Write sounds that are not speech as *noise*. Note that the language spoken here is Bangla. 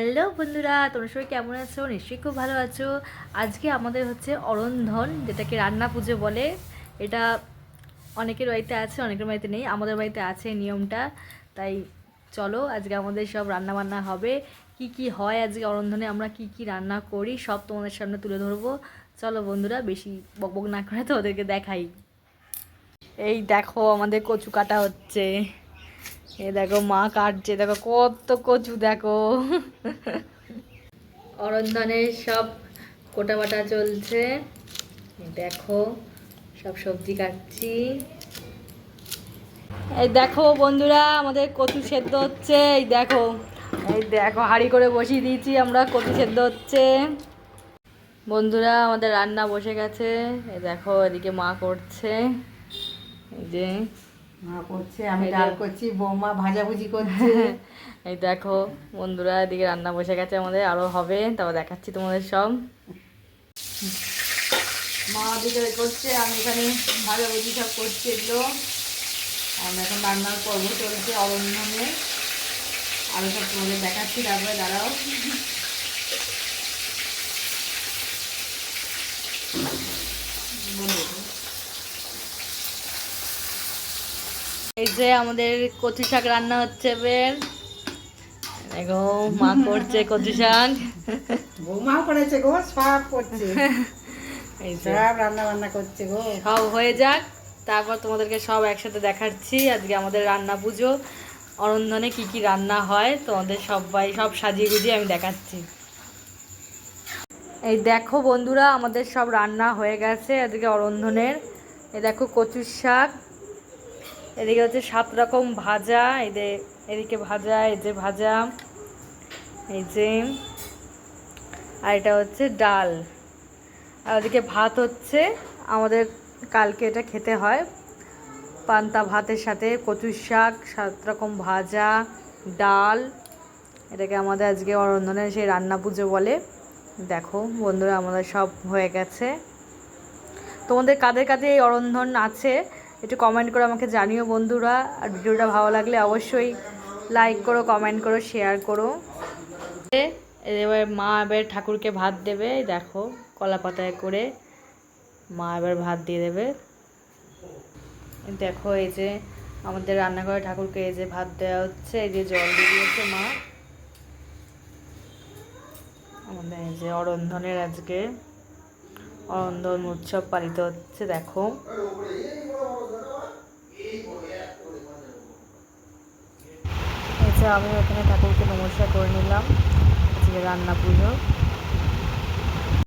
হ্যালো বন্ধুরা, তোমরা সবাই কেমন আছো? নিশ্চয়ই খুব ভালো আছো। আজকে আমাদের হচ্ছে অরন্ধন, যেটাকে রান্না পুজো বলে। এটা অনেকের বাড়িতে আছে, অনেকের বাড়িতে নেই। আমাদের বাড়িতে আছে নিয়মটা। তাই চলো, আজকে আমাদের সব রান্না বান্না হবে। কি কি হয় আজকে অরন্ধনে? আমরা কি কি রান্না করি? সব তোমাদের সামনে তুলে ধরবো। চলো বন্ধুরা, বেশি বকবক না করে তো ওদেরকে দেখাই। এই দেখো, আমাদের কচু কাটা হচ্ছে। এ দেখো মা কাটছে, দেখো কত কচু, দেখো। অরন্ধনের সব কোটা বাটা চলছে দেখো, সব সবজি কাটছি। এই দেখো বন্ধুরা, আমাদের কচু সেদ্ধ হচ্ছে, এই দেখো। এই দেখো, হাঁড়ি করে বসিয়ে দিয়েছি আমরা, কচু সেদ্ধ হচ্ছে। বন্ধুরা, আমাদের রান্না বসে গেছে। এই দেখো, এদিকে মা করছে। এই যে মা করছে আমি ডাল করছি বৌমা ভাজাভুজি করছে। *laughs* এই দেখো বন্ধুরা এদিকে রান্না বসে গেছে আমাদের আরও হবে তারপর দেখাচ্ছি তোমাদের সব। মা ওদিকে করছে আমি এখানে ভাজাভুজি সব করছি এগুলো। আমরা এখন রান্নার পর্ব চলছে অরণ্যনে আরও সব তোমাদের দেখাচ্ছি তারপরে দাঁড়াও। এই যে আমাদের কচু শাক রান্না হচ্ছে বের। দেখো মা করছে কচু শাক। বৌমাও করেছে গো সব করছে। *laughs* এই সব রান্না বান্না করছে গো। সব হয়ে যাক তারপর তোমাদেরকে সব একসাথে দেখাচ্ছি। আজকে আমাদের রান্না পুজো। অরন্ধনে কি কি রান্না হয় তোমাদের সবাই সব সাজিয়ে গুজিয়ে আমি দেখাচ্ছি। এই দেখো বন্ধুরা আমাদের সব রান্না হয়ে গেছে আজকে অরন্ধনের। এই দেখো কচুর শাক। এদিকে হচ্ছে সাত রকম ভাজা যে এদিকে ভাজা, এই যে ভাজা, এই যে, আর এটা হচ্ছে ডাল। আর ওদিকে ভাত হচ্ছে, আমাদের কালকে এটা খেতে হয়। পান্তা ভাতের সাথে কচুর শাক, সাত রকম ভাজা, ডাল। এটাকে আমাদের আজকে অরন্ধনের সেই রান্না পুজো বলে। দেখো বন্ধুরা, আমাদের সব হয়ে গেছে। তোমাদের কাদের কাদের এই অরন্ধন আছে? একটু কমেন্ট করে আমাকে জানিও বন্ধুরা। আর ভিডিওটা ভালো লাগলে অবশ্যই লাইক করো কমেন্ট করো শেয়ার করো। এবার মা এবার ঠাকুরকে ভাত দেবে দেখো, কলা পাতায় করে মা এবার ভাত দিয়ে দেবে। দেখো, এই যে আমাদের রান্নাঘরে ঠাকুরকে এই যে ভাত দেওয়া হচ্ছে, এই যে জল দিয়ে দিয়েছে মা। আমাদের এই যে অরন্ধনের আজকে। অরন্ধন উৎসব পালিত হচ্ছে দেখো আমি ওখানে ঠাকুরকে নমস্কার করে নিলাম রান্না পুজো।